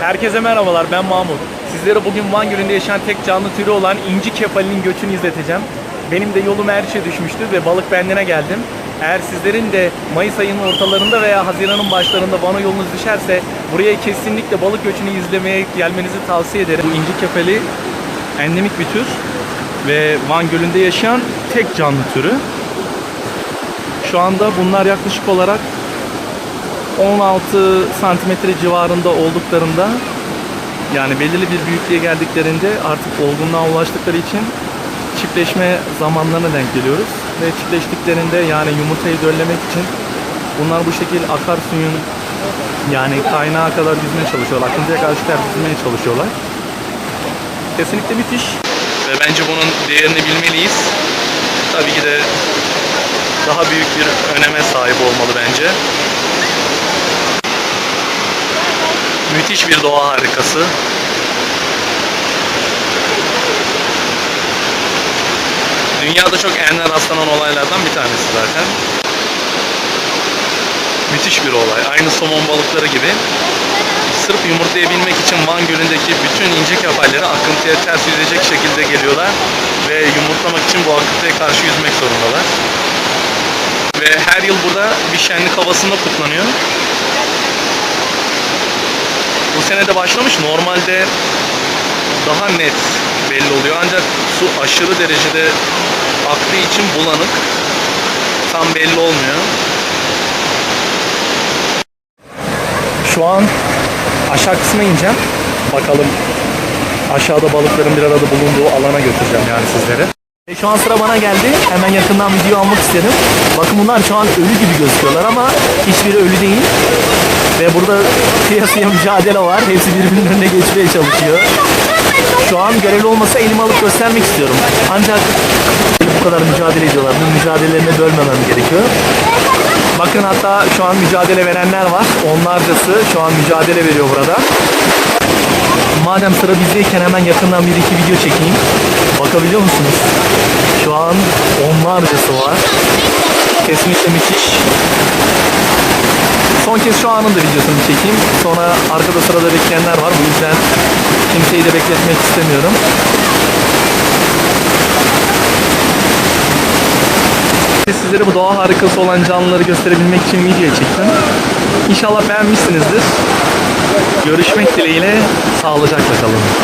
Herkese merhabalar ben Mahmut. Sizlere bugün Van Gölü'nde yaşayan tek canlı türü olan inci kefalinin göçünü izleteceğim. Benim de yolum Erçe düşmüştü ve balık bendine geldim. Eğer sizlerin de Mayıs ayının ortalarında veya Haziran'ın başlarında Van'a yolunuz düşerse buraya kesinlikle balık göçünü izlemeye gelmenizi tavsiye ederim. Bu inci kefali endemik bir tür ve Van Gölü'nde yaşayan tek canlı türü. Şu anda bunlar yaklaşık olarak 16 santimetre civarında olduklarında yani belirli bir büyüklüğe geldiklerinde artık olgunluğa ulaştıkları için çiftleşme zamanlarına denk geliyoruz. Ve çiftleştiklerinde yani yumurtayı döllemek için bunlar bu şekil akarsuyun yani kaynağa kadar yüzmeye çalışıyorlar. Akıntıya karşı ters yüzmeye çalışıyorlar. Kesinlikle müthiş. Ve bence bunun değerini bilmeliyiz. Tabii ki de daha büyük bir öneme sahip olmalı bence. Müthiş bir doğa harikası. Dünyada çok ender rastlanan olaylardan bir tanesi zaten. Müthiş bir olay. Aynı somon balıkları gibi. Sırf yumurtlayabilmek için Van Gölü'ndeki bütün ince kefalleri akıntıya ters yüzecek şekilde geliyorlar. Ve yumurtlamak için bu akıntıya karşı yüzmek zorundalar. Ve her yıl burada bir şenlik havasında kutlanıyor. Bu sene de başlamış. Normalde daha net belli oluyor. Ancak su aşırı derecede aktığı için bulanık. Tam belli olmuyor. Şu an aşağı kısma ineceğim. Bakalım aşağıda balıkların bir arada bulunduğu alana götüreceğim yani sizlere. E, Şu an sıra bana geldi. Hemen yakından video almak istedim. Bakın bunlar şu an ölü gibi gözüküyorlar ama hiçbiri ölü değil. Ve burada kıyasıya mücadele var. Hepsi birbirinin önüne geçmeye çalışıyor. Şu an görevli olmasa elimi alıp göstermek istiyorum. Ancak bu kadar mücadele ediyorlar. Bu mücadelelerine bölmemem gerekiyor. Bakın hatta şu an mücadele verenler var. Onlarcası şu an mücadele veriyor burada. Madem sıra bizdeyken hemen yakından bir iki video çekeyim. Bakabiliyor musunuz? Şu an onlarcası var. Kesinlikle müthiş. Son kez şu anın da videosunu çekeyim. Sonra arkada sırada bekleyenler var. Bu yüzden kimseyi de bekletmek istemiyorum. Sizlere bu doğa harikası olan canlıları gösterebilmek için video çektim. İnşallah beğenmişsinizdir. Görüşmek dileğiyle sağlıcakla kalın.